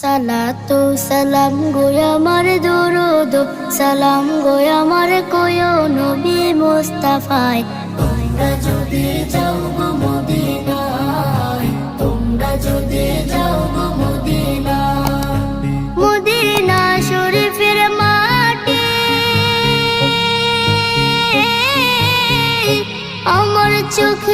সালাতু সালাম গো আমার দরুদ, সালাম গো আমার কোয় নবী মুস্তাফায়। তোমরা যদি যাও গো মদিনায়, তোমরা যদি যাও গো মদিনা শরীফের মাটি, আমার চোখে